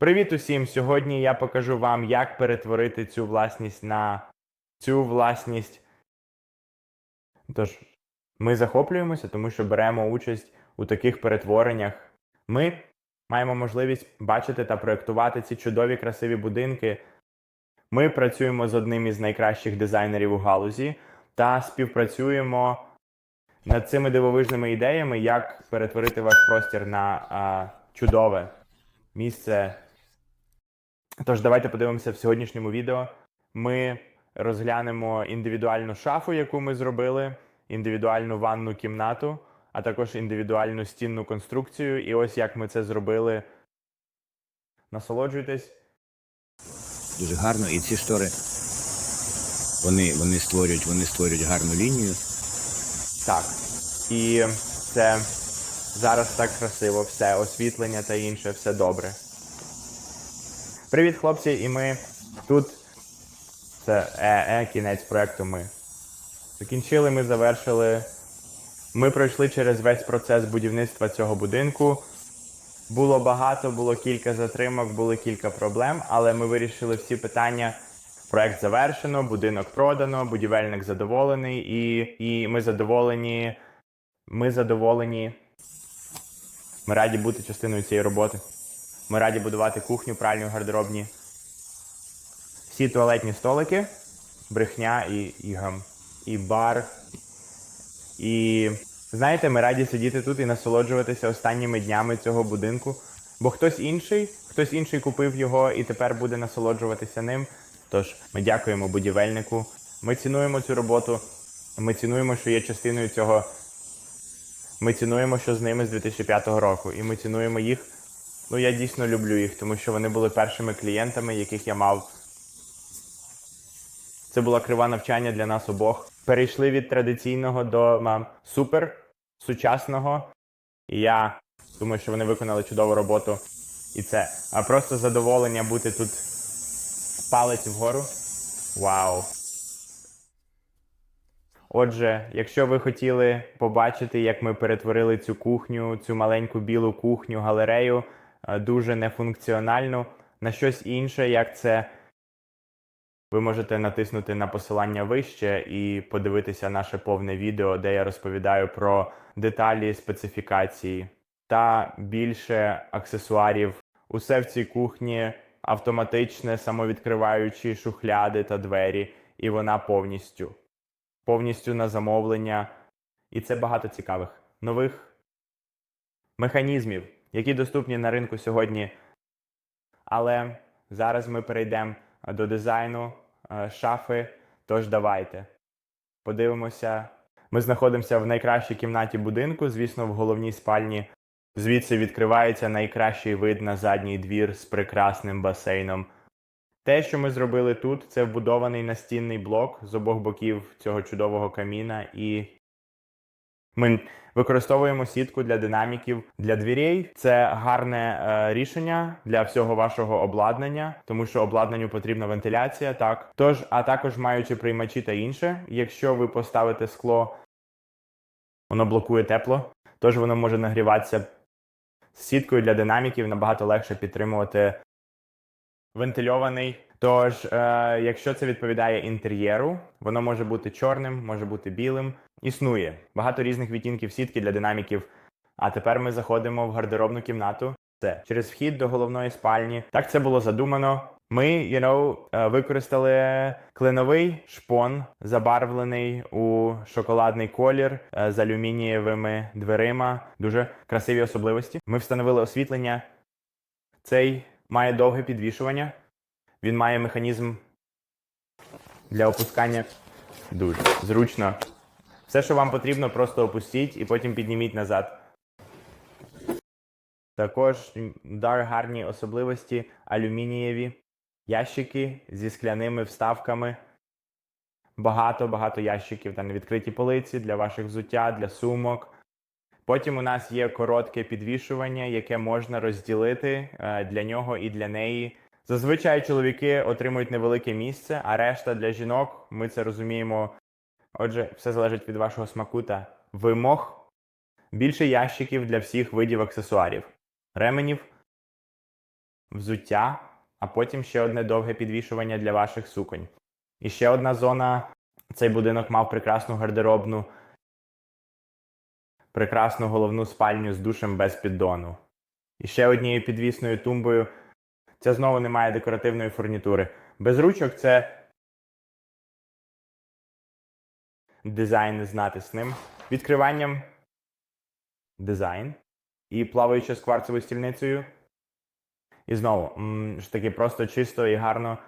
Привіт усім! Сьогодні я покажу вам, як перетворити цю власність на цю власність. Тож, ми захоплюємося, тому що беремо участь у таких перетвореннях. Ми маємо можливість бачити та проєктувати ці чудові красиві будинки. Ми працюємо з одним із найкращих дизайнерів у галузі та співпрацюємо над цими дивовижними ідеями, як перетворити ваш простір на а, чудове місце. Тож, давайте подивимося в сьогоднішньому відео. Ми розглянемо індивідуальну шафу, яку ми зробили, індивідуальну ванну кімнату, а також індивідуальну стінну конструкцію. І ось як ми це зробили. Насолоджуйтесь. дуже гарно. І ці штори вони, вони створюють, вони створюють гарну лінію. Так. І це зараз так красиво, все, освітлення та інше, все добре. Привіт, хлопці, і ми тут. Це е, е, кінець проекту ми. Закінчили, ми завершили. Ми пройшли через весь процес будівництва цього будинку. Було багато, було кілька затримок, були кілька проблем, але ми вирішили всі питання. Проект завершено, будинок продано, будівельник задоволений, і, і ми задоволені. Ми задоволені. Ми раді бути частиною цієї роботи. Ми раді будувати кухню, пральню, гардеробні. Всі туалетні столики, брехня і, і гам, і бар. І знаєте, ми раді сидіти тут і насолоджуватися останніми днями цього будинку. Бо хтось інший, хтось інший купив його і тепер буде насолоджуватися ним. Тож ми дякуємо будівельнику. Ми цінуємо цю роботу. Ми цінуємо, що є частиною цього. Ми цінуємо, що з ними з 2005 року. І ми цінуємо їх. Ну, я дійсно люблю їх, тому що вони були першими клієнтами, яких я мав. Це була крива навчання для нас обох. Перейшли від традиційного до м, супер сучасного. І я думаю, що вони виконали чудову роботу. І це а просто задоволення бути тут палець вгору. Вау! Отже, якщо ви хотіли побачити, як ми перетворили цю кухню, цю маленьку білу кухню, галерею, дуже нефункціональну, на щось інше, як це, ви можете натиснути на посилання вище і подивитися наше повне відео, де я розповідаю про деталі, специфікації та більше аксесуарів. Усе в цій кухні автоматичне, самовідкриваючі шухляди та двері, і вона повністю повністю на замовлення. І це багато цікавих нових механізмів, які доступні на ринку сьогодні. Але зараз ми перейдемо до дизайну е, шафи. Тож давайте подивимося. Ми знаходимося в найкращій кімнаті будинку, звісно, в головній спальні. Звідси відкривається найкращий вид на задній двір з прекрасним басейном. Те, що ми зробили тут, це вбудований настінний блок з обох боків цього чудового каміна, і ми використовуємо сітку для динаміків для дверей. Це гарне е, рішення для всього вашого обладнання, тому що обладнанню потрібна вентиляція. Так тож, а також маючи приймачі та інше, якщо ви поставите скло, воно блокує тепло, тож воно може нагріватися з сіткою для динаміків набагато легше підтримувати вентильований. Тож, е, якщо це відповідає інтер'єру, воно може бути чорним, може бути білим. Існує багато різних відтінків сітки для динаміків. А тепер ми заходимо в гардеробну кімнату. Це через вхід до головної спальні. Так це було задумано. Ми, you know, е, використали кленовий шпон, забарвлений у шоколадний колір е, з алюмінієвими дверима. Дуже красиві особливості. Ми встановили освітлення. Цей має довге підвішування. Він має механізм для опускання дуже зручно. Все, що вам потрібно, просто опустіть і потім підніміть назад. Також дар гарні особливості алюмінієві ящики зі скляними вставками. Багато-багато ящиків та невідкриті полиці для ваших взуття, для сумок. Потім у нас є коротке підвішування, яке можна розділити е, для нього і для неї. Зазвичай чоловіки отримують невелике місце, а решта для жінок, ми це розуміємо. Отже, все залежить від вашого смаку та вимог. Більше ящиків для всіх видів аксесуарів, ременів, взуття, а потім ще одне довге підвішування для ваших суконь. І ще одна зона. Цей будинок мав прекрасну гардеробну, прекрасну головну спальню з душем без піддону. І ще однією підвісною тумбою. Це знову немає декоративної фурнітури. Без ручок це дизайн з натисним відкриванням, дизайн і плаваючи з кварцевою стільницею. І знову ж таки просто чисто і гарно